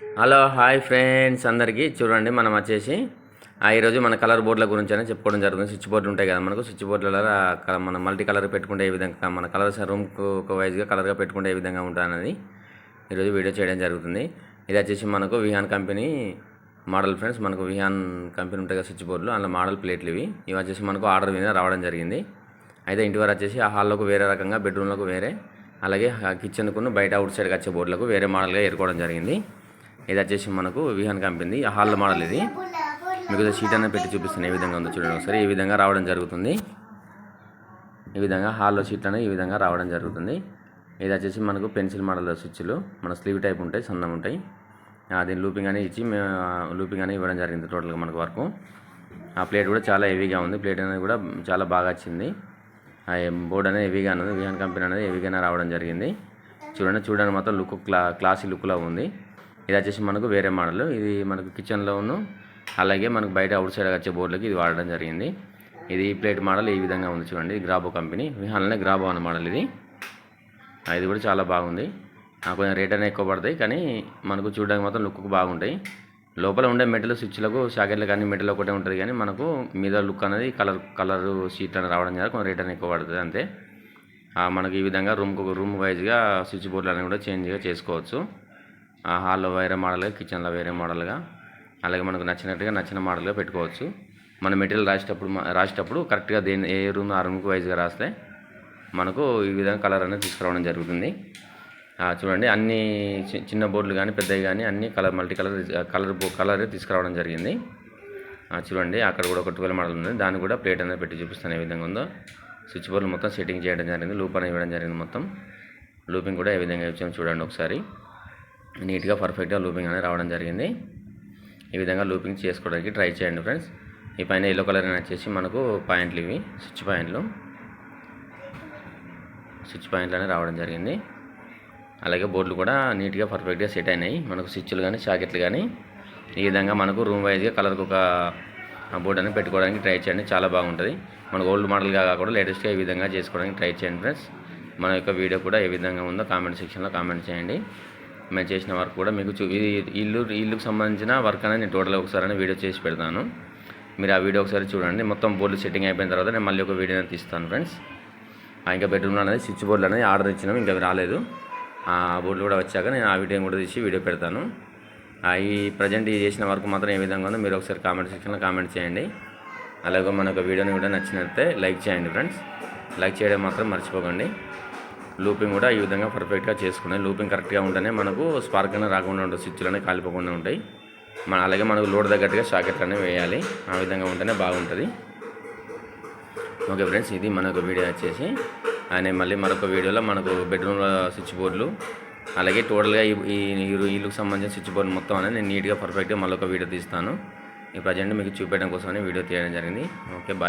Hello hi friends అందరికీ. చూడండి మనం వచ్చేసి ఆ, ఈరోజు మన కలర్ బోర్డుల గురించి అయినా చెప్పుకోవడం జరుగుతుంది. స్విచ్ బోర్డులు ఉంటాయి కదా మనకు. స్విచ్ బోర్డులలో మన మల్టీ కలర్ పెట్టుకుంటే ఏ విధంగా మన కలర్స్ రూమ్కు ఒక వైజ్గా కలర్గా పెట్టుకుంటే ఏ విధంగా ఉంటానని ఈరోజు వీడియో చేయడం జరుగుతుంది. ఇది వచ్చేసి మనకు విహాన్ కంపెనీ మోడల్ ఫ్రెండ్స్. మనకు విహాన్ కంపెనీ ఉంటాయి కదా స్విచ్ బోర్డులు. అందులో మోడల్ ప్లేట్లు ఇవి. ఇవి వచ్చేసి మనకు ఆర్డర్ మీద రావడం జరిగింది. అయితే ఇంటి వరకు వచ్చేసి ఆ హాల్లోకి వేరే రకంగా బెడ్రూమ్లకు వేరే అలాగే కిచెన్కు బయట అవుట్ సైడ్కి వచ్చే బోర్డులకు వేరే మోడల్గా ఏర్కోవడం జరిగింది. ఇది వచ్చేసి మనకు విహాన్ కంపెనీ హాల్ మోడల్ ఇది. మీకు షీట్ అనేది పెట్టి చూపిస్తాను ఏ విధంగా ఉందో చూడండి ఒకసారి. ఈ విధంగా రావడం జరుగుతుంది. ఈ విధంగా హాల్లో షీట్ అనేది ఈ విధంగా రావడం జరుగుతుంది. ఇది వచ్చేసి మనకు పెన్సిల్ మోడల్ స్విచ్లు మన స్లీవ్ టైప్ ఉంటాయి సన్నం ఉంటాయి. అది లూపింగ్ అనేది ఇచ్చి మేము లూపింగ్ అనేది ఇవ్వడం జరిగింది టోటల్గా మనకు వరకు. ఆ ప్లేట్ కూడా చాలా హెవీగా ఉంది. ప్లేట్ అనేది కూడా చాలా బాగా వచ్చింది. ఆ బోర్డ్ అనేది హెవీగా ఉంది విహాన్ కంపెనీ అనేది హెవీగానే రావడం జరిగింది. చూడండి చూడడానికి మాత్రం లుక్ క్లా క్లాసీ లుక్లో ఉంది. ఇది వచ్చేసి మనకు వేరే మోడల్. ఇది మనకు కిచెన్లోను అలాగే మనకు బయట అవుట్ సైడ్ వచ్చే బోర్డులకి ఇది వాడడం జరిగింది. ఇది ఈ ప్లేట్ మోడల్ ఈ విధంగా ఉంది చూడండి. ఇది గ్రాబో కంపెనీ విహాన్లోనే గ్రాబో అనే మోడల్ ఇది. ఇది కూడా చాలా బాగుంది. కొంచెం రేట్ అనేది ఎక్కువ పడతాయి కానీ మనకు చూడడానికి మాత్రం లుక్ బాగుంటాయి. లోపల ఉండే మెటల్ స్విచ్లకు షాకెట్లు కానీ మెటల్ ఒకటే ఉంటుంది కానీ మనకు మీద లుక్ అనేది కలర్ కలర్ షీట్ అనేది రావడం ద్వారా కొంచెం రేట్ అనేది ఎక్కువ పడుతుంది అంతే. మనకి ఈ విధంగా రూమ్కి రూమ్ వైజ్గా స్విచ్ బోర్డులు అనేవి కూడా చేంజ్గా చేసుకోవచ్చు. హాల్లో వేరే మోడల్గా కిచెన్లో వేరే మోడల్గా. అలాగే మనకు నచ్చినట్టుగా నచ్చిన మోడల్గా పెట్టుకోవచ్చు. మన మెటీరియల్ రాసేటప్పుడు రాసేటప్పుడు కరెక్ట్గా దేని ఏ రూమ్ ఆ రూమ్కి వైజ్గా రాస్తే మనకు ఈ విధంగా కలర్ అనేది తీసుకురావడం జరుగుతుంది. చూడండి అన్ని చిన్న బోర్డులు కానీ పెద్దవి కానీ అన్ని కలర్ మల్టీ కలర్ కలర్ బో కలర్ తీసుకురావడం జరిగింది. చూడండి అక్కడ కూడా ఒక ట్వెల్వ్ మోడల్ ఉంది. దాన్ని కూడా ప్లేట్ అనేది పెట్టి చూపిస్తాను ఏ విధంగా ఉందో. స్విచ్ బోర్డులు మొత్తం సెట్టింగ్ చేయడం జరిగింది లూప్ అనేది ఇవ్వడం జరిగింది మొత్తం. లూపింగ్ కూడా ఏ విధంగా ఇచ్చాము చూడండి ఒకసారి. నీట్గా పర్ఫెక్ట్గా లూపింగ్ అనేది రావడం జరిగింది. ఈ విధంగా లూపింగ్ చేసుకోవడానికి ట్రై చేయండి ఫ్రెండ్స్. ఈ పైన ఎల్లో కలర్ అని వచ్చేసి మనకు పాయింట్లు ఇవి స్విచ్ పాయింట్లు. స్విచ్ పాయింట్లు అనేవి రావడం జరిగింది. అలాగే బోర్డులు కూడా నీట్గా పర్ఫెక్ట్గా సెట్ అయినాయి. మనకు స్విచ్లు కానీ షాకెట్లు కానీ. ఈ విధంగా మనకు రూమ్ వైజ్గా కలర్కి ఒక బోర్డు అనేది పెట్టుకోవడానికి ట్రై చేయండి. చాలా బాగుంటుంది. మనకు ఓల్డ్ మోడల్గా కాకుండా లేటెస్ట్గా ఈ విధంగా చేసుకోవడానికి ట్రై చేయండి ఫ్రెండ్స్. మన యొక్క వీడియో కూడా ఏ విధంగా ఉందో కామెంట్ సెక్షన్లో కామెంట్ చేయండి. మేము చేసిన వర్క్ కూడా మీకు చూ ఇది ఇల్లు ఇల్లుకు సంబంధించిన వర్క్ అనేది నేను టోటల్గా ఒకసారి అని వీడియో చేసి పెడతాను. మీరు ఆ వీడియో ఒకసారి చూడండి. మొత్తం బోర్డు సెట్టింగ్ అయిపోయిన తర్వాత నేను మళ్ళీ ఒక వీడియో అనేది తీస్తాను ఫ్రెండ్స్. ఇంకా బెడ్రూమ్లో అనేది స్విచ్ బోర్డులు అనేది ఆర్డర్ ఇచ్చినాము ఇంకా రాలేదు. ఆ బోర్డులు కూడా వచ్చాక నేను ఆ వీడియో కూడా తీసి వీడియో పెడతాను. ఈ ప్రజెంట్ చేసిన వర్క్ మాత్రం ఏ విధంగా ఉందో మీరు ఒకసారి కామెంట్ సెక్షన్లో కామెంట్ చేయండి. అలాగే మన ఒక వీడియోని కూడా నచ్చినట్లయితే లైక్ చేయండి ఫ్రెండ్స్. లైక్ చేయడం మాత్రం మర్చిపోకండి. లూపింగ్ కూడా ఈ విధంగా పర్ఫెక్ట్గా చేసుకున్నాయి లూపింగ్ కరెక్ట్గా ఉంటేనే మనకు స్పార్క్ అనేది రాకుండా ఉంటుంది స్విచ్లు అనేవి కాలిపోకుండా ఉంటాయి. మన అలాగే మనకు లోడ్ తగ్గట్టుగా షాకెట్లు అనేవి వేయాలి. ఆ విధంగా ఉంటేనే బాగుంటుంది. ఓకే ఫ్రెండ్స్ ఇది మనకు వీడియో వచ్చేసి. ఆయన మళ్ళీ మరొక వీడియోలో మనకు బెడ్రూమ్లో స్విచ్ బోర్డులు అలాగే టోటల్గా ఈ ఈ ఇల్లుకు సంబంధించిన స్విచ్ బోర్డు మొత్తం అనేది నేను నీట్గా పర్ఫెక్ట్గా మళ్ళీ ఒక వీడియో తీస్తాను. ఈ ప్రజెంట్ మీకు చూపించడం కోసమని వీడియో తీయడం జరిగింది. Okay bye